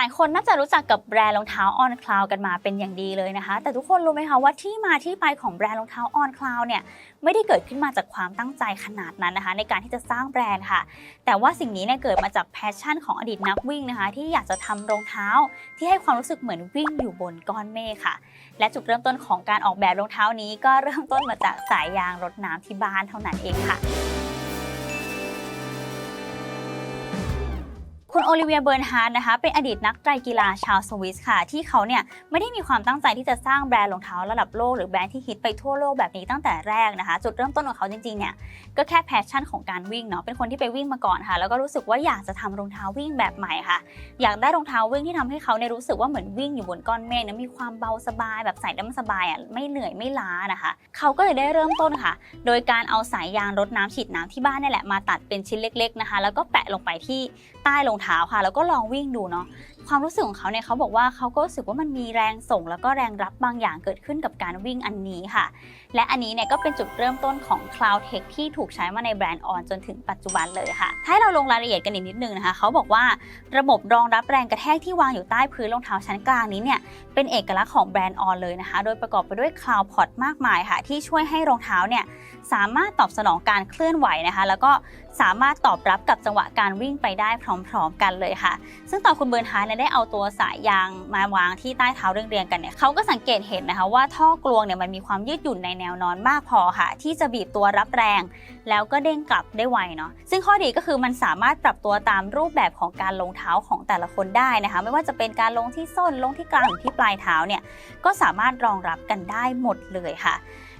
ลายคนน่าจะรู้จักกับแบรนด์รองเท้า On Cloud กันมาเป็นอย่างดีเลยนะคะ แต่ทุกคนรู้ไหมคะว่าที่มาที่ไปของแบรนด์รองเท้า On Cloud เนี่ยไม่ได้เกิดขึ้นมาจากความตั้งใจขนาดนั้นนะคะ ในการที่จะสร้างแบรนด์ค่ะ แต่ว่าสิ่งนี้เนี่ยเกิดมาจากแพชชั่นของอดีตนักวิ่งนะคะ ที่อยากจะทำรองเท้าที่ให้ความรู้สึกเหมือนวิ่งอยู่บนก้อนเมฆค่ะ และจุดเริ่มต้นของการออกแบบรองเท้านี้ ก็เริ่มต้นมาจากสายยางรดน้ำที่บ้านเท่านั้นเองค่ะ คุณโอลิเวียเบิร์นฮาร์ดนะคะ เป็นอดีตนักไตรกีฬาชาวสวิสค่ะ ที่เขาเนี่ยไม่ได้มีความตั้งใจที่จะสร้างแบรนด์รองเท้าระดับโลกหรือแบรนด์ที่ฮิตไปทั่วโลกแบบนี้ตั้งแต่แรกนะคะ จุดเริ่มต้นของเขาจริงๆเนี่ยก็แค่แพชชั่นของการวิ่งเนาะเป็นคนที่ไปวิ่งมาก่อนค่ะ แล้วก็รู้สึกว่าอยากจะทำรองเท้าวิ่งแบบใหม่ค่ะ อยากได้รองเท้าวิ่งที่ทำให้เขาเนี่ยรู้สึกว่าเหมือนวิ่งอยู่บนก้อนเมฆนะมีความเบาสบายแบบใส่แล้วมันสบายอะไม่เหนื่อยไม่ล้านะคะ เขาก็เลยได้เริ่มต้นค่ะ โดยการเอาสายยางรดน้ำฉีดน้ำที่บ้านนี่แหละมาตัดเป็นชิ้นเล็ก ๆนะคะ แล้วก็แปะลงไปที่ใต้รองเท้าค่ะ แล้วก็ลองวิ่งดูเนาะ ความรู้สึกของเขาเนี่ยเขาบอกว่าเขาก็รู้สึกว่ามันมีแรงส่ง แล้วก็แรงรับบางอย่างเกิดขึ้นกับการวิ่งอันนี้ค่ะ และอันนี้เนี่ยก็เป็นจุดเริ่มต้นของ Cloud Tech ที่ถูกใช้มาในแบรนด์ออนจนถึงปัจจุบันเลยค่ะ ถ้าเราลงรายละเอียดกันอีกนิดนึงนะคะเขาบอกว่าระบบรองรับแรงกระแทกที่วางอยู่ใต้พื้นรองเท้าชั้นกลางนี้เนี่ยเป็นเอกลักษณ์ของแบรนด์ออนเลยนะคะ โดยประกอบไปด้วย Cloud Pod มากมายค่ะ ที่ช่วยให้รองเท้าเนี่ยสามารถตอบสนองการเคลื่อนไหวนะคะ แล้วก็สามารถตอบรับกับจังหวะการวิ่งไปได้พร้อม ๆ กันเลยค่ะ ซึ่งต่อคุณเบิร์นฮาร์ดเนี่ยได้เอาตัวสายยางมาวางที่ใต้เท้าเรียงๆกันเนี่ยเขาก็สังเกตเห็นนะคะว่าท่อกลวงเนี่ยมันมีความยืดหยุ่นในแนวนอนมากพอค่ะ ที่จะบีบตัวรับแรง แล้วก็เด้งกลับได้ไวเนาะซึ่งข้อดีก็คือมันสามารถปรับตัวตามรูปแบบของการลงเท้าของแต่ละคนได้นะคะ ไม่ว่าจะเป็นการลงที่ส้นลงที่กลางหรือที่ปลายเท้าเนี่ยก็สามารถรองรับกันได้หมดเลยค่ะ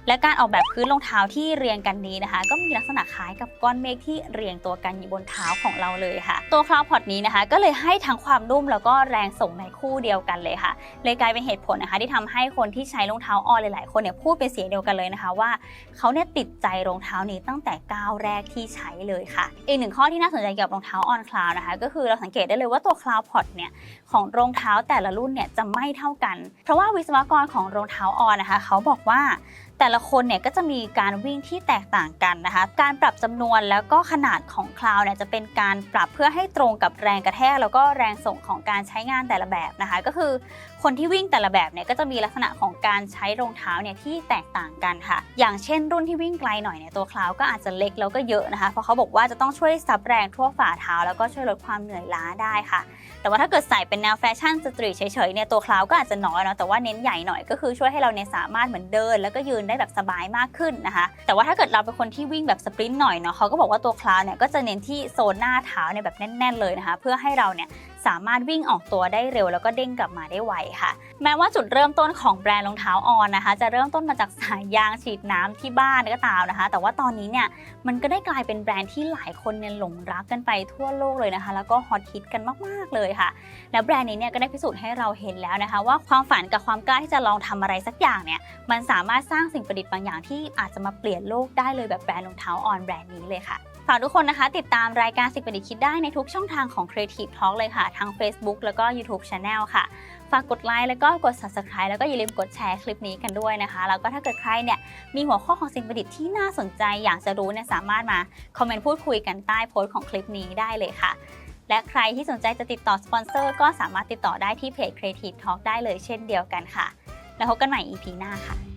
และการออกแบบพื้นรองเท้าที่เรียงกันนี้นะคะ ก็มีลักษณะคล้ายกับก้อนเมฆที่เรียงตัวกันอยู่บนเท้าของเราเลยค่ะ ตัวคลาวพอดนี้นะคะ ก็เลยให้ทั้งความนุ่มแล้วก็แรงส่งในคู่เดียวกันเลยค่ะ เลยกลายเป็นเหตุผลนะคะ ที่ทำให้คนที่ใช้รองเท้าออนหลาย ๆ คนเนี่ยพูดเป็นเสียงเดียวกันเลยนะคะ ว่าเขาเนี่ยติดใจรองเท้านี้ตั้งแต่ก้าวแรกที่ใช้เลยค่ะ อีกหนึ่งข้อที่น่าสนใจเกี่ยวกับรองเท้าออนคลาวนะคะ ก็คือเราสังเกตได้เลยว่าตัวคลาวพอดเนี่ยของรองเท้าแต่ละรุ่นเนี่ยจะไม่เท่ากัน เพราะว่าวิศวกรของรองเท้าออนนะคะ เขาบอกว่า แต่ละคนเนี่ยก็จะมีการวิ่งที่แตกต่างกันนะคะ การปรับจำนวนแล้วก็ขนาดของคลาวเนี่ยจะเป็นการปรับเพื่อให้ตรงกับแรงกระแทก แล้วก็แรงส่งของการใช้งานแต่ละแบบนะคะ ก็คือคนที่วิ่งแต่ละแบบเนี่ยก็จะมีลักษณะของการใช้รองเท้าเนี่ยที่แตกต่างกันค่ะ อย่างเช่น รุ่นที่วิ่งไกลหน่อยเนี่ยตัวคลาวก็อาจจะเล็กแล้วก็เยอะนะคะ เพราะเขาบอกว่าจะต้องช่วยซับแรงทั่วฝ่าเท้า แล้วก็ช่วยลดความเหนื่อยล้าได้ค่ะ แต่ว่าถ้าเกิดใส่เป็นแนวแฟชั่นสตรีทเฉยๆเนี่ยตัวคลาวก็อาจจะน้อยเนาะแต่ว่าเน้นใหญ่หน่อยก็คือช่วยให้เราเนี่ยสามารถเหมือนเดิน แล้วก็ยืนได้แบบสบายมากขึ้นนะคะ แต่ว่าถ้าเกิดเราเป็นคนที่วิ่งแบบสปรินต์หน่อยเนาะเขาก็บอกว่าตัวคลาวเนี่ยก็จะเน้นที่โซนหน้าเท้าเนี่ยแบบแน่น ๆ เลยนะคะ เพื่อให้เราเนี่ย สามารถวิ่งออกตัวได้เร็วแล้วก็เด้งกลับมาได้ไวค่ะ แม้ว่าจุดเริ่มต้นของแบรนด์รองเท้าออนนะคะ จะเริ่มต้นมาจากสายยางฉีดน้ำที่บ้านก็ตามนะคะ แต่ว่าตอนนี้เนี่ยมันก็ได้กลายเป็นแบรนด์ที่หลายคนเนี่ยหลงรักกันไปทั่วโลกเลยนะคะ แล้วก็ฮอตฮิตกันมากๆเลยค่ะ แล้วแบรนด์นี้เนี่ยก็ได้พิสูจน์ให้เราเห็นแล้วนะคะ ว่าความฝันกับความกล้าที่จะลองทำอะไรสักอย่างเนี่ยมันสามารถสร้างสิ่งประดิษฐ์บางอย่างที่อาจจะมาเปลี่ยนโลกได้เลยแบบแบรนด์รองเท้าออนแบรนด์นี้เลยค่ะฝากทุกคนนะคะ ติดตามรายการสิ่งประดิษฐ์คิดได้ในทุกช่องทางของ Creative Talk เลยค่ะทั้ง Facebook แล้วก็ YouTube Channel ค่ะ ฝากกดไลค์แล้วก็กด Subscribe แล้วก็อย่าลืมกดแชร์คลิปนี้กันด้วยนะคะ แล้วก็ถ้าเกิดใครเนี่ยมีหัวข้อของสิ่งประดิษฐ์ที่น่าสนใจอยากจะรู้เนี่ยสามารถมาคอมเมนต์พูดคุยกันใต้โพสต์ของคลิปนี้ได้เลยค่ะ และใครที่สนใจจะติดต่อสปอนเซอร์ก็สามารถติดต่อได้ที่เพจ Creative Talk ได้เลยเช่นเดียวกันค่ะ แล้วพบกันใหม่ EP หน้าค่ะ